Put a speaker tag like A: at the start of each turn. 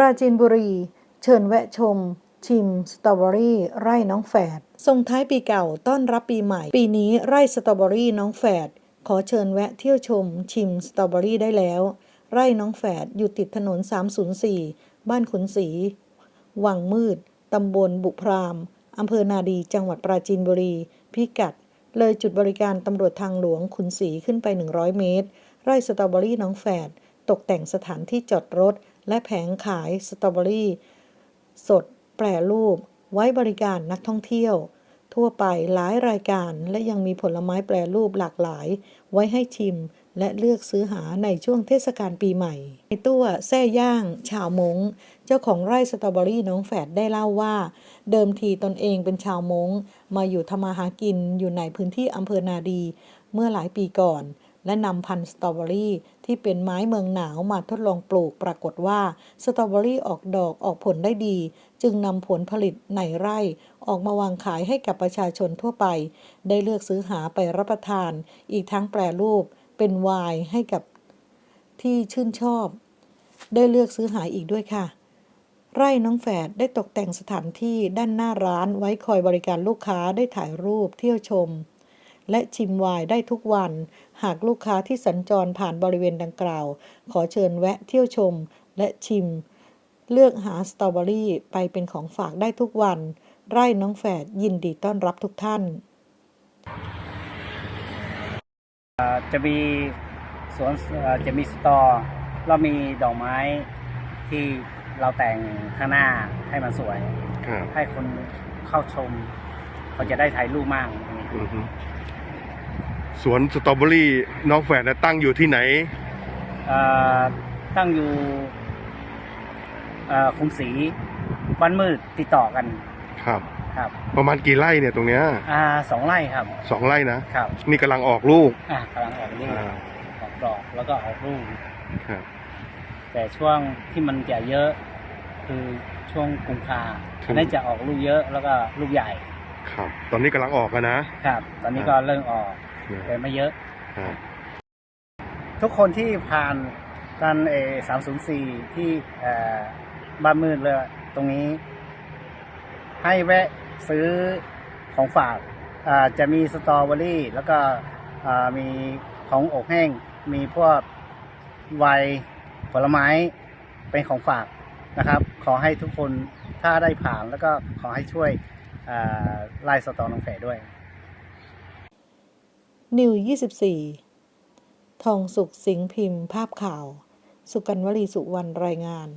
A: ราจีนบุรี เชิญแวะชม ชิมสตรอเบอรี่ไร่น้องแฝดส่งท้ายปีเก่าต้อนรับปีใหม่ ปีนี้ไร่สตรอเบอรี่น้องแฝดขอเชิญแวะเที่ยวชม ชิมสตรอเบอรี่ได้แล้ว ไร่น้องแฝดอยู่ติดถนน 304 บ้านขุนศรีวังมืด ตำบลบุพรามอำเภอนาดีจังหวัดปราจีนบุรี พิกัด เลยจุดบริการตำรวจทางหลวงขุนศรีขึ้นไป 100 เมตร ไร่สตรอเบอรี่น้องแฝด ตกแต่งสถานที่จอดรถ และแผงขายสตรอเบอรี่ สด แปรรูป ไว้บริการนักท่องเที่ยว ทั่วไปหลายรายการและยังมีผลไม้แปรรูปหลากหลาย ไว้ให้ชิม และเลือกซื้อหาในช่วงเทศกาลปีใหม่ ในตัวแซ่ย่าง ชาวมงเจ้าของไร่สตรอเบอรี่น้องแฝดได้เล่าว่า เดิมทีตนเองเป็นชาวมง้งมาอยู่ทำมาหากินอยู่ในพื้นที่อำเภอนาดี เมื่อหลายปีก่อน และนำพันธุ์สตรอเบอรี่ที่เป็นไม้เมืองหนาวมาทดลองปลูกปรากฏว่าสตรอเบอรี่ออกดอกออกผลได้ดี จึงนำผลผลิตในไร่ออกมาวางขายให้กับประชาชนทั่วไป ได้เลือกซื้อหาไปรับประทาน อีกทั้งแปรรูปเป็นไวน์ให้กับที่ชื่นชอบ ได้เลือกซื้อหาอีกด้วยค่ะ ไร่น้องแฝดได้ตกแต่งสถานที่ด้านหน้าร้านไว้คอยบริการลูกค้าได้ถ่ายรูปเที่ยวชม และชิมไวน์ได้ทุกวัน หากลูกค้าที่สัญจรผ่านบริเวณดังกล่าว ขอเชิญแวะเที่ยวชมและชิม เลือกหาสตรอเบอรี่ไปเป็นของฝากได้ทุกวัน ไร่น้องแฝดยินดีต้อนรับทุกท่าน
B: จะมีสวนเอ่อจะมีสตอเรามีดอกไม้ที่เราแต่งข้างหน้าให้มันสวย
C: ครับ
B: ให้คนเข้าชม เขาจะได้ถ่ายรูปมาก
C: อือฮึ สวนสตรอเบอรี่น้องแฝดน่ะตั้งอยู่ที่ไหน
B: เอ่อตั้งอยู่เอ่อคุมศรีบ้านมืดติดต่อกัน
C: ครับ
B: ครับ
C: ประมาณกี่ไร่เนี่ยตรงเนี้ย
B: อ่าสองไร่ครับ
C: สองไร่นะ
B: ครับ
C: นี่กำลังออกลูก
B: อ่ากำลังออกลูก
C: อ่า
B: ออกดอกแล้วก็ออกลูก
C: ครับ
B: แต่ช่วงที่มันจะเยอะ คือช่วงกุมภา
C: ช่วง
B: อันนั้นจะออกลูกเยอะแล้วก็ลูกใหญ่
C: ครับ ตอนนี้กำลังออกกันนะ ครับ
B: ตอนนี้ก็เริ่มออก แต่ไม่เยอะ
C: ครับ
B: ทุกคนที่ผ่านกันเอสามศูนย์สี่ที่เอ่อบ้านมืดเลยตรงนี้ ให้แวะซื้อของฝากอ่าจะมีสตรอเบอรี่ แล้วก็อ่ามีของอกแห้ง มีพวกไวน์ผลไม้เป็นของฝากนะครับ ขอให้ทุกคนถ้าได้ผ่านแล้วก็ขอให้ช่วยอ่าไล่สตอน้องแฝดด้วย
A: นิว 24 ทองสุขสิงห์พิมพ์ ภาพข่าว สุกันวลีสุวรรณรายงาน